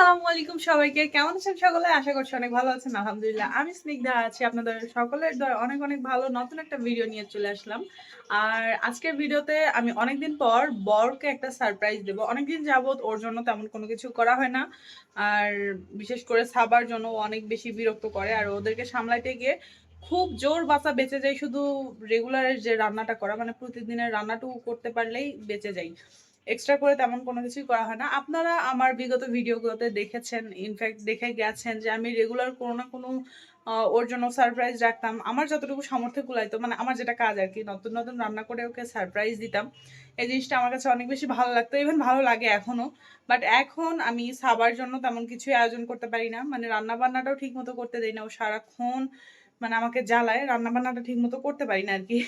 আসসালামু আলাইকুম সবাইকে। কেমন আছেন সকলে? আশা করছি অনেক ভালো আছেন, আলহামদুলিল্লাহ। আমি স্নিগ্ধা আছি, আপনাদের সকলের দয় অনেক অনেক ভালো নতুন একটা ভিডিও নিয়ে চলে আসলাম। আর আজকের ভিডিওতে আমি অনেকদিন পর বরকে একটা সারপ্রাইজ দেব। অনেকদিন যাবত ওর জন্য তেমন কোনো কিছু করা হয় না। আর বিশেষ করে সাবার জন্য অনেক বেশি বিরক্ত করে। আর ওদেরকে সামলাইতে গিয়ে খুব জোর বাঁচা বেঁচে যায়। শুধু রেগুলারের যে রান্নাটা করা মানে প্রতিদিনের রান্নাটুকু করতে পারলেই বেঁচে যাই এক্সট্রা করে তেমন কোনো কিছুই করা হয় না। আপনারা আমার বিগত ভিডিওগুলোতে দেখেছেন ইনফ্যাক্ট দেখে গেছেন যে আমি রেগুলার কোনো না কোনো ওর জন্য সারপ্রাইজ রাখতাম। আমার যতটুকু সামর্থ্য কুলাইতো মানে আমার যেটা কাজ আর কি নতুন নতুন রান্না করে ওকে সারপ্রাইজ দিতাম। এই জিনিসটা আমার কাছে অনেক বেশি ভালো লাগতো ইভেন ভালো লাগে এখনও। বাট এখন আমি সাবার জন্য তেমন কিছুই আয়োজন করতে পারি না। মানে রান্না বান্নাটাও ঠিক মতো করতে দেই না। ও সারাক্ষণ মানে আমাকে জ্বালায় রান্না বান্নাটা ঠিক মতো করতে পারি না আর কি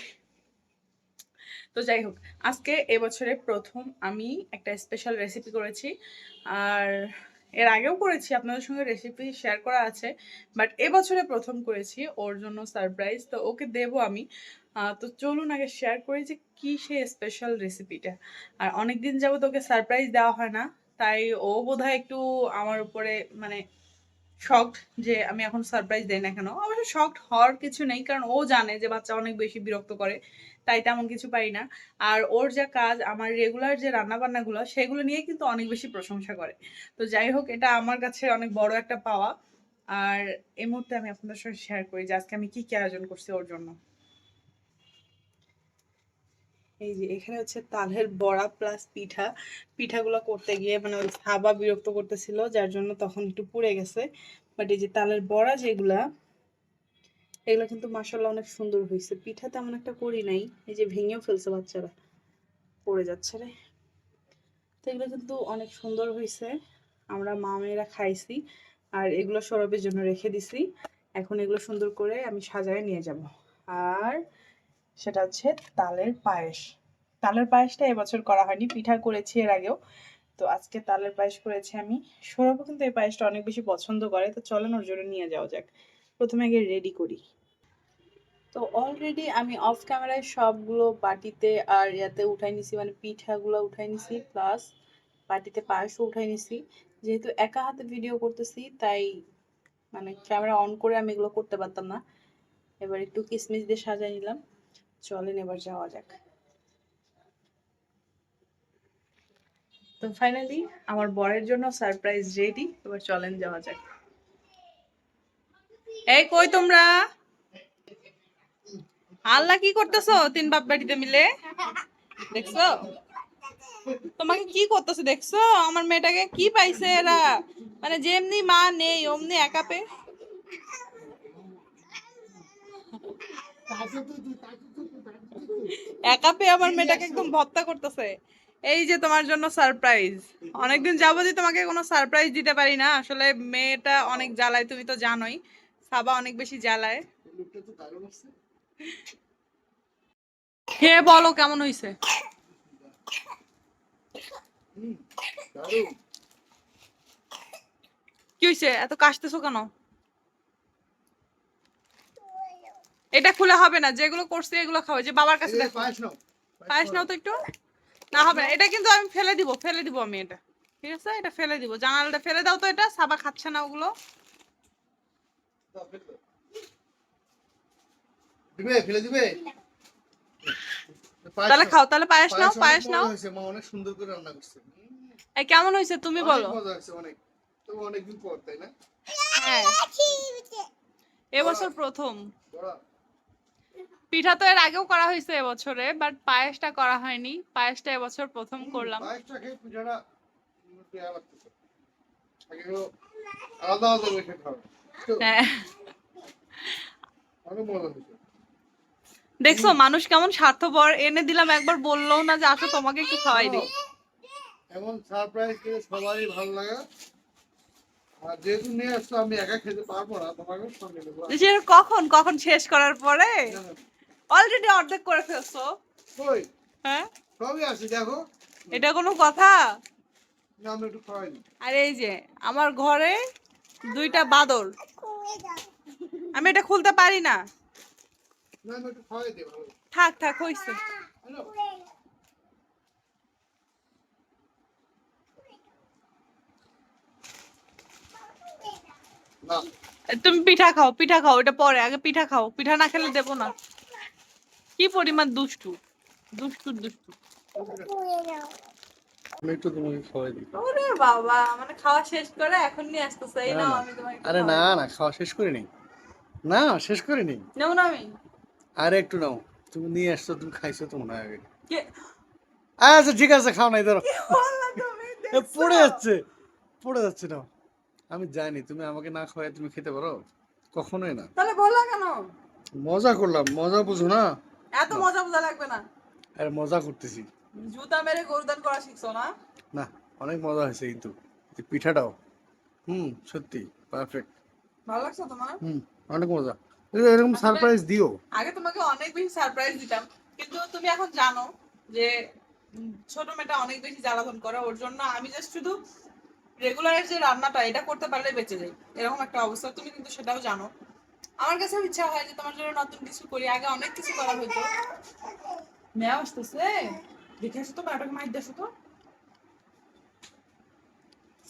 তো যাই হোক, আজকে এবছরে প্রথম আমি একটা স্পেশাল রেসিপি করেছি। আর এর আগেও করেছি, আপনাদের সঙ্গে রেসিপি শেয়ার করা আছে। বাট এবছরে প্রথম করেছি, ওর জন্য সারপ্রাইজ তো ওকে দেবো আমি। তো চলুন আগে শেয়ার করি যে কী সেই স্পেশাল রেসিপিটা আর অনেক দিন যাবত ওকে সারপ্রাইজ দেওয়া হয় না, তাই ও বোধহয় একটু আমার উপরে মানে শকড যে আমি এখন সারপ্রাইজ দেই না কেন। অবশ্য শকড হওয়ার কিছু নেই, কারণ ও জানে যে বাচ্চা অনেক বেশি বিরক্ত করে, তাই তেমন কিছু পাই না। আর ওর যা কাজ, আমার রেগুলার যে রান্না বান্নাগুলো সেগুলো নিয়ে কিন্তু অনেক বেশি প্রশংসা করে। তো যাই হোক, এটা আমার কাছে অনেক বড় একটা পাওয়া। আর এই মুহূর্তে আমি আপনাদের সাথে শেয়ার করি যে আজকে আমি কি কি আয়োজন করছি ওর জন্য। এই যে এখানে হচ্ছে তালের বড়া প্লাস পিঠা। পিঠাগুলো করতে গিয়ে মানে ওই হাবা বিরক্ত করতেছিল, যার জন্য তখন একটু পুড়ে গেছে। বাট এই যে তালের বড়া যেগুলা, এগুলো কিন্তু মাসাল্লাহ অনেক সুন্দর হয়েছে। পিঠা তেমন একটা করি নাই, এই যে ভেঙেও ফেলছে বাচ্চারা। পড়ে যাচ্ছে রে। তো এগুলো কিন্তু অনেক সুন্দর হয়েছে। আমরা মা মেয়েরা খাইছি, আর এগুলো সরবের জন্য রেখে দিছি। এখন এগুলো সুন্দর করে আমি সাজায় নিয়ে যাব। আর সেটা হচ্ছে তালের পায়েস। তালের পায়েসটা এবছর করা হয়নি, পিঠা করেছি এর আগেও। তো আজকে তালের পায়েস করেছি আমি। সৌরভও কিন্তু এই পায়েসটা অনেক বেশি পছন্দ করে, তো চলেন ওর জন্য নিয়ে যাওয়া যাক। প্রথমে আগে রেডি করি। তো অলরেডি আমি অফ ক্যামেরায় সবগুলো বাটিতে আর ইয়াতে উঠাই নিছি মানে পিঠাগুলো উঠাই নিছি প্লাস বাটিতে পায়েসও উঠাই নিছি। যেহেতু একা হাতে ভিডিও করতেছি, তাই মানে ক্যামেরা অন করে আমি এগুলো করতে পারতাম না। এবার একটু কিসমিস দিয়ে সাজাই নিলাম। চলেন এবার যাওয়া যাক। তো ফাইনালি আমার বরের জন্য সারপ্রাইজ রেডি এবার চলেন যাওয়া যাক। এই কই তোমরা? আল্লাহ কি করতেছো? তিন বাপ বাড়িতে মিলে? দেখছ? তোমাকে কি করতেছে দেখছ? আমার মেয়েটাকে কি পাইছে এরা? মানে যেমনি মা নেই, অমনি একা একা পেয়ে আমার মেয়েটাকে একদম ভত্তা করতেছে। এই যে তোমার জন্য সারপ্রাইজ অনেকদিন যাবতই তোমাকে কোনো সারপ্রাইজ দিতে পারি না। আসলে মেয়েটা অনেক জ্বালায় তুমি তো জানোই। সাবা অনেক বেশি জ্বালায়। খেয়ে বলো কেমন হইছে? কি হইছে? এত কাশতেছো কেন? এটা খুলে হবে না যেগুলো করছি এগুলো খাবে। যে বাবার কাছে দেখো। পায়েস নাও তো একটু। না হবে না এটা কিন্তু আমি ফেলে দিব ফেলে দিব আমি এটা। ঠিক আছে? এটা ফেলে দিব। জানালাটা ফেলে দাও তো এটা সাবা খাচ্ছে না ওগুলো। দিবে ফেলে দিবে? তাহলে খাও তাহলে পায়েস নাও পায়েস নাও। মা অনেক সুন্দর করে রান্না করছে। এই কেমন হয়েছে তুমি বলো। মজা হয়েছে অনেক। তো অনেকদিন পর তাই না? হ্যাঁ। এবছর প্রথম। বড়া। পিঠা তো এর আগেও করা হয়েছে এবছরে বাট পায়েসটা করা হয়নি। পায়েসটা এবছর প্রথম করলাম। পায়েসটা খেয়ে পিঠাটা আলাদা আলাদা হ্যাঁ। অনেক মজা হয়েছে। দেখছ মানুষ কেমন স্বার্থপর। এনে দিলাম একবার বলল না যে আসো তোমাকে একটু খাওয়াই দিই। এমন সারপ্রাইজ পেয়ে সবারই ভালো লাগে। আর যেহেতু নিয়ে আসছো আমি একা খেতে পারব না তোমাকে সঙ্গে নেব কখন কখন শেষ করার পরে? অলরেডি অর্ধেক করে ফেলছো। কই? হ্যাঁ? সবই আছে দেখো। এটা কোনো কথা? না আমি একটু খাওয়াই আর এই যে আমার ঘরে দুইটা বাদর আমি এটা খুলতে পারি না। না আমি একটু খাওয়াই ভালো। থাক থাক হইছে। তুমি পিঠা খাও পিঠা খাও এটা পরে। আগে পিঠা খাও। পিঠা না খেলে দেবো না। কি পরিমাণ দুষ্টু? দুষ্টু দুষ্টু। আমি একটু তোমাকে খাওয়াই দিই। ওরে বাবা মানে খাওয়া শেষ করে এখন নিয়ে আসতেছে এই নাও আমি তোমাকে আরে না না খাওয়া শেষ করিনি। না শেষ না আমি? আরে একটু নাও। তুমি নিয়ে আসছো তুমি খাইছো তো মনে হয় আগে। আচ্ছা ঠিক আছে খাও নাই ধরো? পড়ে যাচ্ছে পড়ে যাচ্ছে না আমি জানি তুমি আমাকে না খাওয়াই তুমি খেতে পারো? কখনোই না। তাহলে বললা কেন? মজা করলাম মজা বুঝো না। এত মজা মজা লাগবে না? আরে মজা করতেছি। জুতা মেরে গরুদান করা শিখছো না? না অনেক মজা হয়েছে কিন্তু। পিঠাটাও। হুম সত্যি পারফেক্ট ভালো লাগছে তোমার? হুম অনেক মজা। এরকম সারপ্রাইজ দিও। আগে তোমাকে অনেক বেশি সারপ্রাইজ দিতাম কিন্তু তুমি এখন জানো যে ছোট মেয়েটা অনেক বেশি জ্বালাতন করে। ওর জন্য আমি জাস্ট শুধু রেগুলার যে রান্নাটা এটা করতে পারলে বেঁচে যাই এরকম একটা অবস্থা তুমি কিন্তু সেটাও জানো। আমার কাছে ইচ্ছা হয় যে তোমার জন্য নতুন কিছু করি, আগে অনেক কিছু করা হইতো। মেয়া আসতেছে। দেখে আসো তো বারোটাকে মাইর দেখো তো।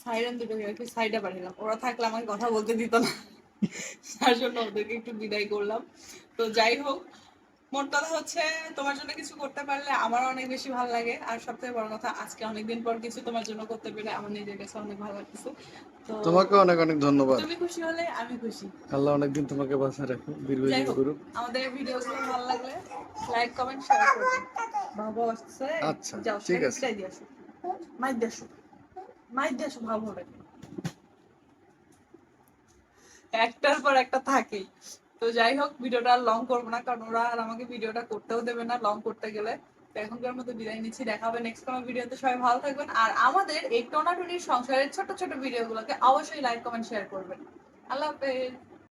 সাইরেন দুটো একটু সাইডে পাঠালাম। ওরা থাকলে আমাকে কথা বলতে দিত না। তার জন্য ওদেরকে একটু বিদায় করলাম। তো যাই হোক মোট কথা হচ্ছে তোমার জন্য কিছু করতে পারলে আমার অনেক বেশি ভালো লাগে। আর সবথেকে বড় কথা আজকে অনেকদিন পর কিছু তোমার জন্য করতে পেরে আমার নিজের কাছে অনেক ভালো লাগতেছে। তো তোমাকে অনেক অনেক ধন্যবাদ। তুমি খুশি হলে আমি খুশি। আল্লাহ অনেকদিন তোমাকে বাঁচা রাখো দীর্ঘ যাই জীবন হোক করুক। আমাদের ভিডিওগুলো ভালো লাগলে লাইক কমেন্ট শেয়ার করবে বাবা আসছে আচ্ছা, ঠিক আছে। মাইর দিয়ে আসো ভালো হবে। একটার পর একটা থাকেই। তো যাই হোক, ভিডিওটা আর লং করব না, কারণ ওরা আর আমাকে ভিডিওটা করতেও দেবে না লং করতে গেলে। তো এখনকার মতো বিদায় নিচ্ছি, দেখা হবে নেক্সট কোনো ভিডিওতে। সবাই ভালো থাকবেন, আর আমাদের এই টোনাটুনির সংসারের ছোট ছোট ভিডিওগুলোকে অবশ্যই লাইক কমেন্ট শেয়ার করবেন। আল্লাহ হাফেজ।